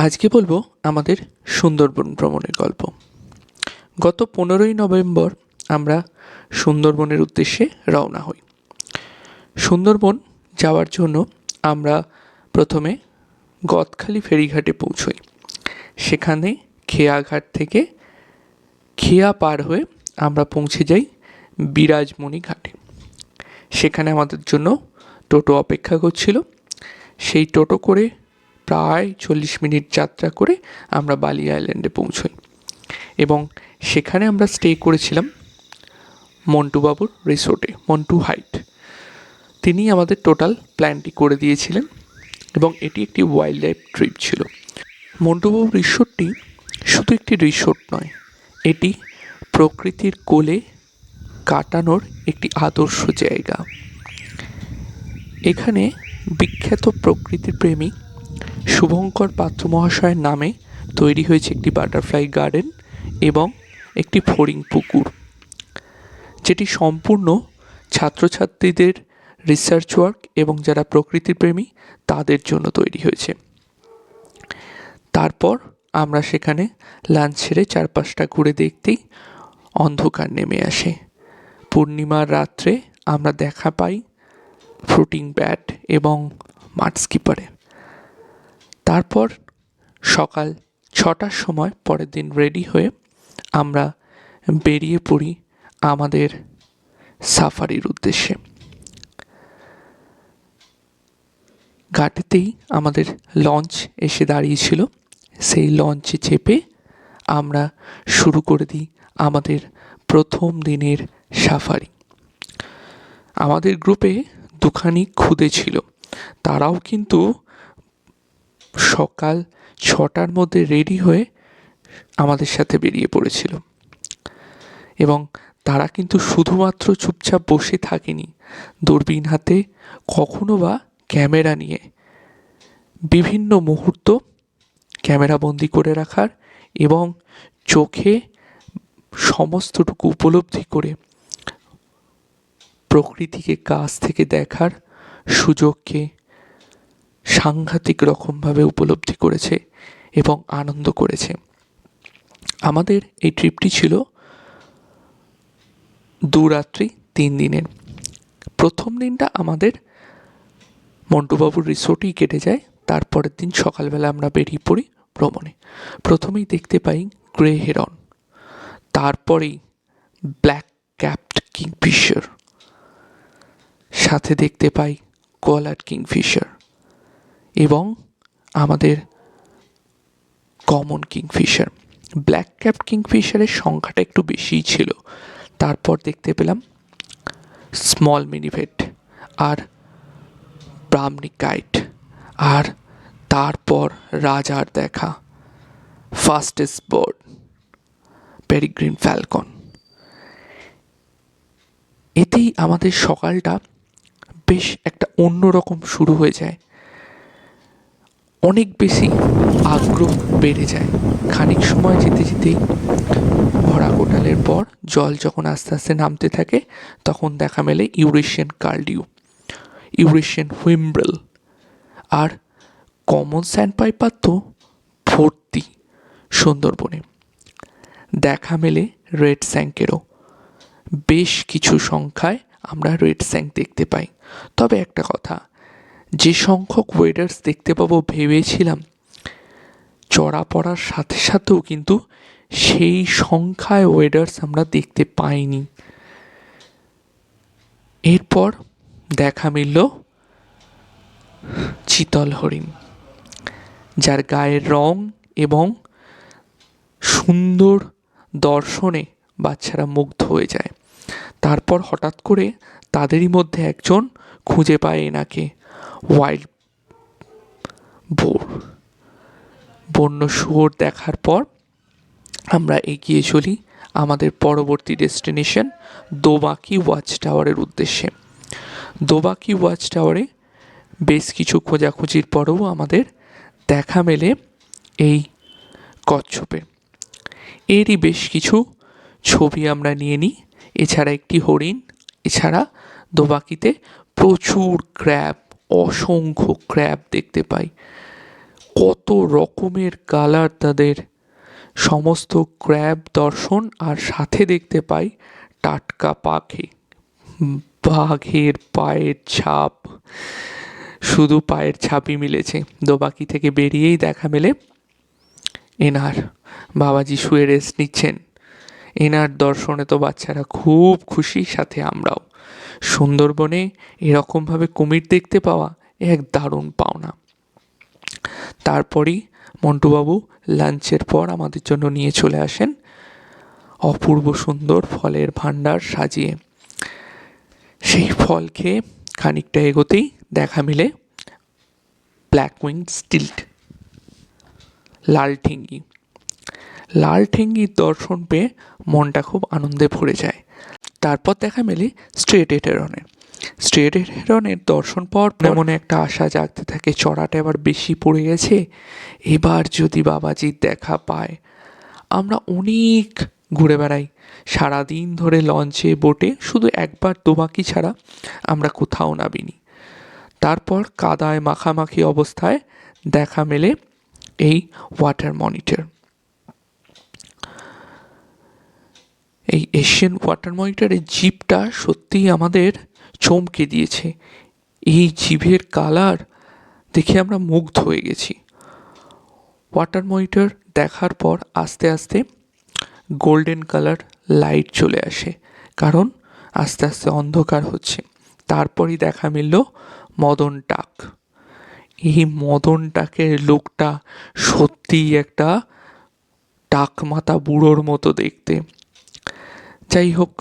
আজকে বলব আমাদের সুন্দরবন ভ্রমণের গল্প। গত পনেরোই নভেম্বর আমরা সুন্দরবনের উদ্দেশ্যে রওনা হই। সুন্দরবন যাওয়ার জন্য আমরা প্রথমে গদখালি ফেরিঘাটে পৌঁছই। সেখানে খেয়াঘাট থেকে খেয়া পার হয়ে আমরা পৌঁছে যাই বিরাজমণি ঘাটে। সেখানে আমাদের জন্য টোটো অপেক্ষা করছিল। সেই টোটো করে প্রায় চল্লিশ মিনিট যাত্রা করে আমরা বালি আইল্যান্ডে পৌঁছই। এবং সেখানে আমরা স্টে করেছিলাম মন্টুবাবুর রিসোর্টে মন্টু হাইট। তিনি আমাদের টোটাল প্ল্যানটি করে দিয়েছিলেন এবং এটি একটি ওয়াইল্ড লাইফ ট্রিপ ছিল। মন্টুবাবুর রিসোর্টটি শুধু একটি রিসোর্ট নয়, এটি প্রকৃতির কোলে কাটানোর একটি আদর্শ জায়গা। এখানে বিখ্যাত প্রকৃতির প্রেমী শুভঙ্কর পাত্র মহাশয়ের নামে তৈরি হয়েছে একটি বাটারফ্লাই গার্ডেন এবং একটি ফড়িং পুকুর, যেটি সম্পূর্ণ ছাত্রছাত্রীদের রিসার্চ ওয়ার্ক এবং যারা প্রকৃতির প্রেমী, তাদের জন্য তৈরি হয়েছে। তারপর আমরা সেখানে লাঞ্চ সেরে চারপাশটা ঘুরে দেখতেই অন্ধকার নেমে আসে। পূর্ণিমার রাত্রে আমরা দেখা পাই ফ্রুটিং ব্যাট এবং মাঠ স্কিপারে তারপর সকাল ছটার সময় পরের দিন রেডি হয়ে আমরা বেরিয়ে পড়ি আমাদের সাফারির উদ্দেশ্যে। ঘাটেতেই আমাদের লঞ্চ এসে দাঁড়িয়েছিল। সেই লঞ্চে চেপে আমরা শুরু করে দিই আমাদের প্রথম দিনের সাফারি আমাদের গ্রুপে দুখানি খুদে ছিল। তারাও কিন্তু সকাল ছটার মধ্যে রেডি হয়ে আমাদের সাথে বেরিয়ে পড়েছিল। এবং তারা কিন্তু শুধুমাত্র চুপচাপ বসে থাকেনি। দূরবীন হাতে কখনো বা ক্যামেরা নিয়ে। বিভিন্ন মুহূর্ত ক্যামেরা বন্দি করে রাখার এবং চোখে সমস্তটুকু উপলব্ধি করে প্রকৃতিকে কাছ থেকে দেখার সুযোগকে সাংঘাতিক রকমভাবে উপলব্ধি করেছে এবং আনন্দ করেছে। আমাদের এই ট্রিপটি ছিল দু রাত্রি তিন দিনের। প্রথম দিনটা আমাদের মন্টুবাবুর রিসোর্টেই কেটে যায়, তারপরের দিন সকালবেলা আমরা বেরিয়ে পড়ি ভ্রমণে। প্রথমেই দেখতে পাই গ্রে হেরন, তারপরেই ব্ল্যাক ক্যাপড কিংফিশার, সাথে দেখতে পাই কোয়ালার কিংফিশার। এবং আমাদের কমন কিংফিশার ব্ল্যাক ক্যাপ কিংফিশারের সংখ্যাটা একটু বেশিই ছিল। তারপর দেখতে পেলাম স্মল মিনিভেট আর ব্রাহ্মণিক গাইড আর তারপর রাজার দেখা ফাস্টেস্ট বোর্ড পেরিগ্রিন ফ্যালকন এতেই আমাদের সকালটা বেশ একটা অন্যরকম শুরু হয়ে যায়। অনেক বেশি আগ্রহ বেড়ে যায়। খানিক সময় যেতে যেতেই ভরা কোটালের পর জল যখন আস্তে আস্তে নামতে থাকে, তখন দেখা মেলে ইউরেশিয়ান কার্ডিও, ইউরেশিয়ান হুইমব্রেল আর কমন স্যান্ড পাইপার তো ভর্তি সুন্দরবনে। দেখা মেলে রেড স্যাঙ্কেরও। বেশ কিছু সংখ্যায় আমরা রেড স্যাঙ্ক দেখতে পাই। তবে একটা কথা যে সংখ্যক ওয়েডার্স দেখতে পাবো ভেবেছিলাম, চড়া পড়ার সাথে সাথেও কিন্তু সেই সংখ্যায় ওয়েডার্স আমরা দেখতে পাইনি। এরপর দেখা মিলল চিতল হরিণ, যার গায়ের রং এবং সুন্দর দর্শনে বাচ্চারা মুগ্ধ হয়ে যায়। তারপর হঠাৎ করে তাদেরই মধ্যে একজন খুঁজে পায় এনাকে। ওয়াইল্ড বোর বন্য শুয়োর দেখার পর আমরা এগিয়ে চলি আমাদের পরবর্তী ডেস্টিনেশন দোবাকি ওয়াচ টাওয়ারের উদ্দেশ্যে। দোবাকি ওয়াচ টাওয়ারে বেশ কিছু খোঁজাখুঁজির পরেও আমাদের দেখা মেলে এই কচ্ছপে। এরই বেশ কিছু ছবি আমরা নিয়ে নিই। এছাড়া একটি হরিণ, এছাড়া দোবাকিতে প্রচুর ক্র্যাব অসংখ্য ক্র্যাব দেখতে পাই। কত রকমের কালার তাদের। সমস্ত ক্র্যাব দর্শন আর সাথে দেখতে পাই টাটকা পাখি। বাঘের পায়ের ছাপ। শুধু পায়ের ছাপই মিলেছে। দোবাকি থেকে বেরিয়েই দেখা মেলে এনার। বাবাজি শুয়ে রেস্ট নিচ্ছেন। এনার দর্শনে তো বাচ্চারা খুব খুশি, সাথে আমরাও। সুন্দরবনে এরকমভাবে কুমির দেখতে পাওয়া এক দারুণ পাওনা। তারপরই মন্টুবাবু লাঞ্চের পর আমাদের জন্য নিয়ে চলে আসেন অপূর্ব সুন্দর ফলের ভাণ্ডার সাজিয়ে। সেই ফল খেয়ে খানিকটা এগোতেই দেখা মিলে ব্ল্যাক উইং স্টিল্ট লাল ঠেঙ্গি। লাল ঠেঙ্গির দর্শন পেয়ে মনটা খুব আনন্দে ভরে যায়। তারপর দেখা মেলে স্ট্রেট হেরনের স্ট্রেট হেরনের দর্শন পর মনে একটা আশা জাগতে থাকে, চড়াটা এবার বেশি পড়ে গেছে। এবার যদি বাবাজির দেখা পায়, আমরা অনেক ঘুরে বেড়াই। সারাদিন ধরে লঞ্চে, বোটে শুধু একবার দোবাকি ছাড়া আমরা কোথাও নামিনি। তারপর কাদায় মাখামাখি অবস্থায় দেখা মেলে এই ওয়াটার মনিটর এই এশিয়ান ওয়াটার মনিটরের জিপটা সত্যিই আমাদের চমকে দিয়েছে। এই জিভের কালার দেখে আমরা মুগ্ধ হয়ে গেছি। ওয়াটার মনিটর দেখার পর আস্তে আস্তে গোল্ডেন কালার লাইট চলে আসে, কারণ আস্তে আস্তে অন্ধকার হচ্ছে। তারপরই দেখা মিলল মদন টাক। এই মদন টাকের লোকটা সত্যিই একটা টাক মাথা বুড়োর মতো দেখতে। যাই হোক,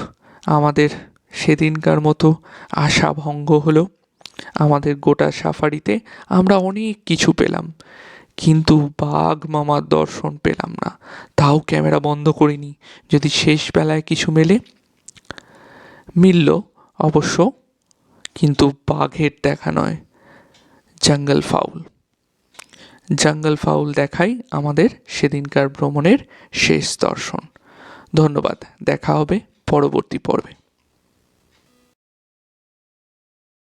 আমাদের সেদিনকার মতো আশা ভঙ্গ হলো। আমাদের গোটা সাফারিতে আমরা অনেক কিছু পেলাম, কিন্তু বাঘ মামার দর্শন পেলাম না। তাও ক্যামেরা বন্ধ করিনি, যদি শেষ বেলায় কিছু মেলে। মিলল অবশ্য, কিন্তু বাঘের দেখা নয়, জঙ্গল ফাউল। জঙ্গল ফাউল দেখাই আমাদের সেদিনকার ভ্রমণের শেষ দর্শন। ধন্যবাদ। দেখা হবে পরবর্তী পর্বে।